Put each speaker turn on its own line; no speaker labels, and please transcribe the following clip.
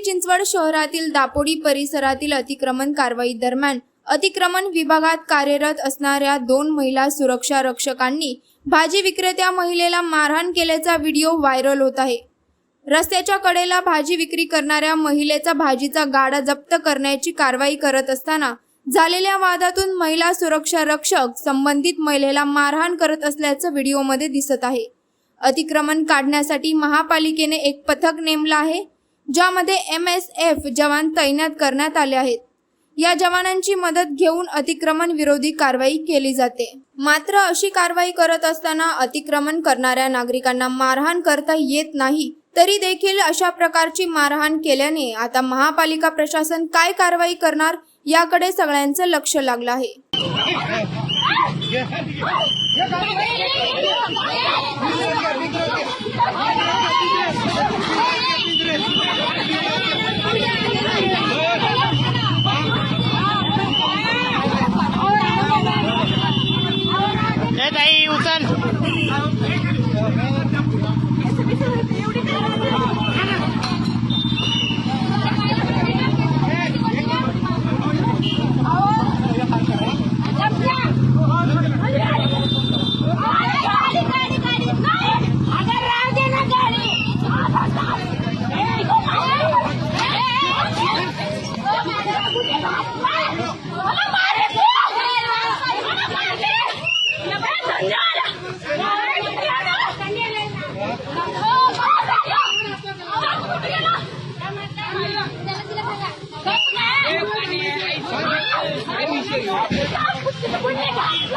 पिंपरी चिंचवड शहरातील दापोडी परिसरातील अतिक्रमण कारवाई दरम्यान अतिक्रमण विभागात कार्यरत असणाऱ्या दोन महिला सुरक्षा रक्षकांनी भाजी विक्रेत्या महिलेला मारहाण केल्याचा व्हिडिओ व्हायरल होत आहे. रस्त्याच्या कडेला भाजी विक्री करणाऱ्या महिलेचा भाजीचा गाडा जप्त करण्याची कारवाई करत असताना झालेल्या वादातून महिला सुरक्षा रक्षक संबंधित महिलेला मारहाण करत असल्याचं व्हिडिओमध्ये दिसत आहे. अतिक्रमण काढण्यासाठी महापालिकेने एक पथक नेमलं आहे. ज्यामध्ये एम एस एफ जवान तैनात करण्यात आले आहेत या जवानांची मदत घेऊन अतिक्रमण विरोधी कारवाई केली जाते मात्र अशी कारवाई करत असताना अतिक्रमण करणाऱ्या नागरिकांना मारहाण करता येत नाही तरी देखील अशा प्रकारची मारहाण केल्याने आता महापालिका प्रशासन काय कारवाई करणार याकडे सगळ्यांचं लक्ष लागलं आहे
我不上
不是不是那个